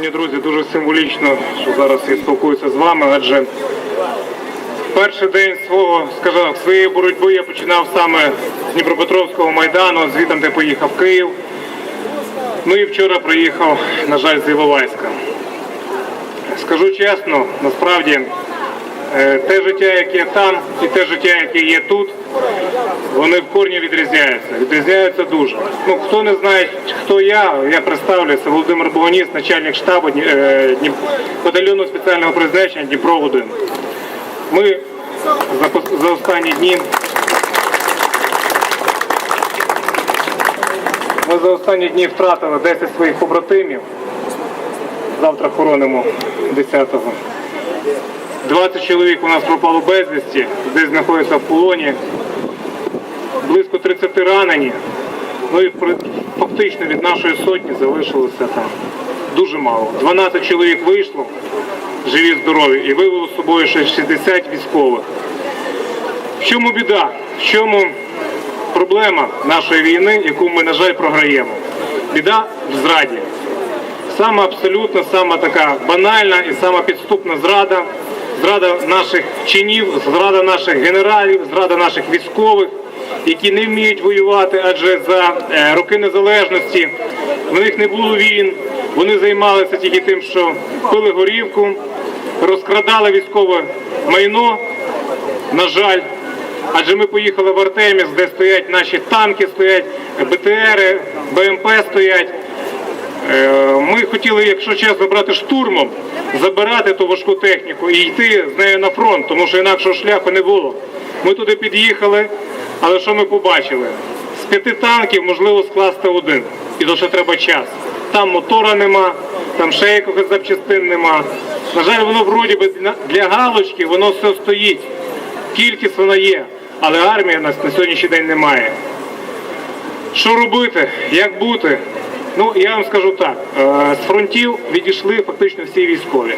Шановні друзі, дуже символічно, що зараз я спілкуюся з вами, адже перший день свого, скажімо, своєї боротьби я починав саме з Дніпропетровського майдану, звідти де поїхав Київ. Ну і вчора приїхав, на жаль, з Іловайська. Скажу чесно, насправді е, те життя, яке там, і те життя, яке є тут, вони в корні відрізняються. Відрізняються дуже. Ну, хто не знає, хто я, я представлюся, Володимир Богоніс, начальник штабу е, Дніп- спеціального призначення Дніпро 1 Ми за останні дні. Ми за останні дні втратили 10 своїх побратимів. Завтра хоронимо 10-го. 20 чоловік у нас пропало безвісті, десь знаходяться в полоні. Близько 30 ранені. Ну і фактично від нашої сотні залишилося там дуже мало. 12 чоловік вийшло, живі, здорові, і вивело з собою ще 60 військових. В чому біда? В чому проблема нашої війни, яку ми, на жаль, програємо? Біда в зраді. Сама абсолютно, сама така банальна і сама підступна зрада. Зрада наших чинів, зрада наших генералів, зрада наших військових, які не вміють воювати, адже за е, роки незалежності в них не було війн. Вони займалися тільки тим, що пили горівку, розкрадали військове майно. На жаль, адже ми поїхали в Артеміс, де стоять наші танки, стоять БТРи, БМП стоять. Е, Ми хотіли, якщо чесно, брати штурмом, забирати ту важку техніку і йти з нею на фронт, тому що інакшого шляху не було. Ми туди під'їхали, але що ми побачили? З п'яти танків можливо скласти один. І то ще треба час. Там мотора нема, там ще якихось запчастин нема. На жаль, воно вроді би для- галочки, воно все стоїть. Кількість вона є, але армії в нас на сьогоднішній день немає. Що робити? Як бути? Ну, я вам скажу так: е, з фронтів відійшли фактично всі військові.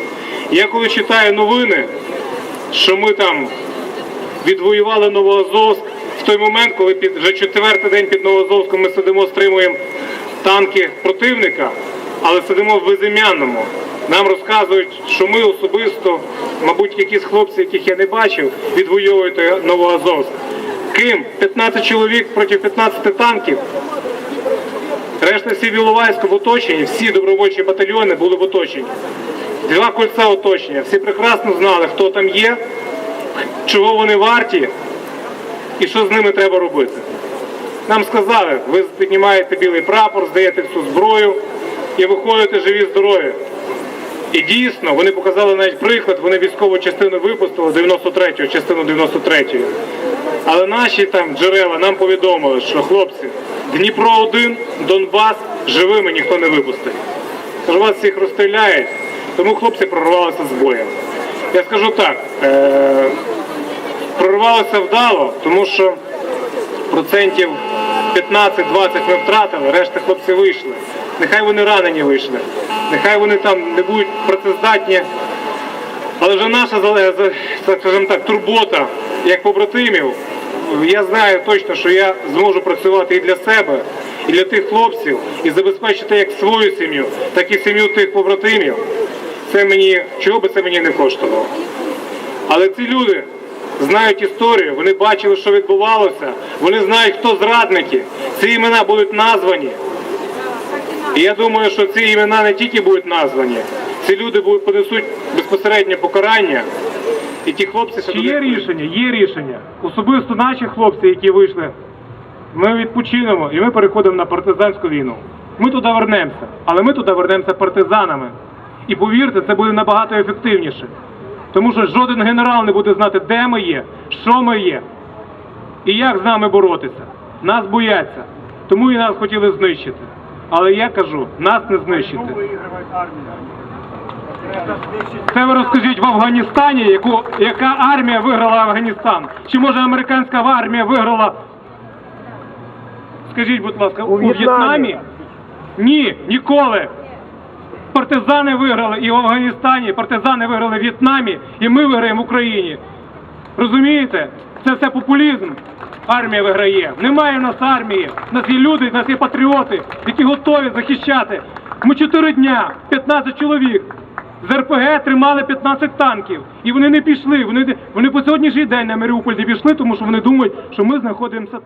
Я коли читаю новини, що ми там відвоювали Новоазовськ, в той момент, коли під вже четвертий день під Новоазовськом ми сидимо, стримуємо танки противника, але сидимо в безім'яному. Нам розказують, що ми особисто, мабуть, якісь хлопці, яких я не бачив, відвоюють Новоазовськ. Ким? 15 чоловік проти 15 танків. Решта всі Іловайську в оточенні, всі добровольчі батальйони були в оточенні. Два кольця оточення. Всі прекрасно знали, хто там є, чого вони варті і що з ними треба робити. Нам сказали, ви піднімаєте білий прапор, здаєте всю зброю і виходите живі, здорові. І дійсно, вони показали навіть приклад, вони військову частину випустили 93-ю, частину 93-ї. Але наші там джерела нам повідомили, що хлопці, Дніпро 1 Донбас живими ніхто не випустить. Вас всіх розстріляють, тому хлопці прорвалися з боєм. Я скажу так, е- прорвалися вдало, тому що процентів 15-20 ми втратили, решта хлопці вийшли. Нехай вони ранені вийшли, нехай вони там не будуть працездатні. Але вже наша скажімо так, турбота як побратимів. Я знаю точно, що я зможу працювати і для себе, і для тих хлопців, і забезпечити як свою сім'ю, так і сім'ю тих побратимів. Це мені, чого би це мені не коштувало. Але ці люди знають історію, вони бачили, що відбувалося, вони знають, хто зрадники. Ці імена будуть названі. І я думаю, що ці імена не тільки будуть названі, ці люди будуть понесуть безпосереднє покарання. І ті хлопці ще є рішення, є рішення. Особисто наші хлопці, які вийшли, ми відпочинемо і ми переходимо на партизанську війну. Ми туди вернемося, але ми туди вернемося партизанами. І повірте, це буде набагато ефективніше. Тому що жоден генерал не буде знати, де ми є, що ми є і як з нами боротися. Нас бояться, тому і нас хотіли знищити. Але я кажу, нас не знищити. Це ви розкажіть в Афганістані, яку, яка армія виграла Афганістан? Чи може американська армія виграла? Скажіть, будь ласка, у, В'єтнамі. В'єтнамі? Ні, ніколи. Партизани виграли і в Афганістані, партизани виграли в В'єтнамі, і ми виграємо в Україні. Розумієте? Це все популізм. Армія виграє. Немає в нас армії. В нас є люди, в нас є патріоти, які готові захищати Ми чотири дня, 15 чоловік. З РПГ тримали 15 танків. І вони не пішли. Вони, вони по сьогоднішній день на Маріуполь не пішли, тому що вони думають, що ми знаходимося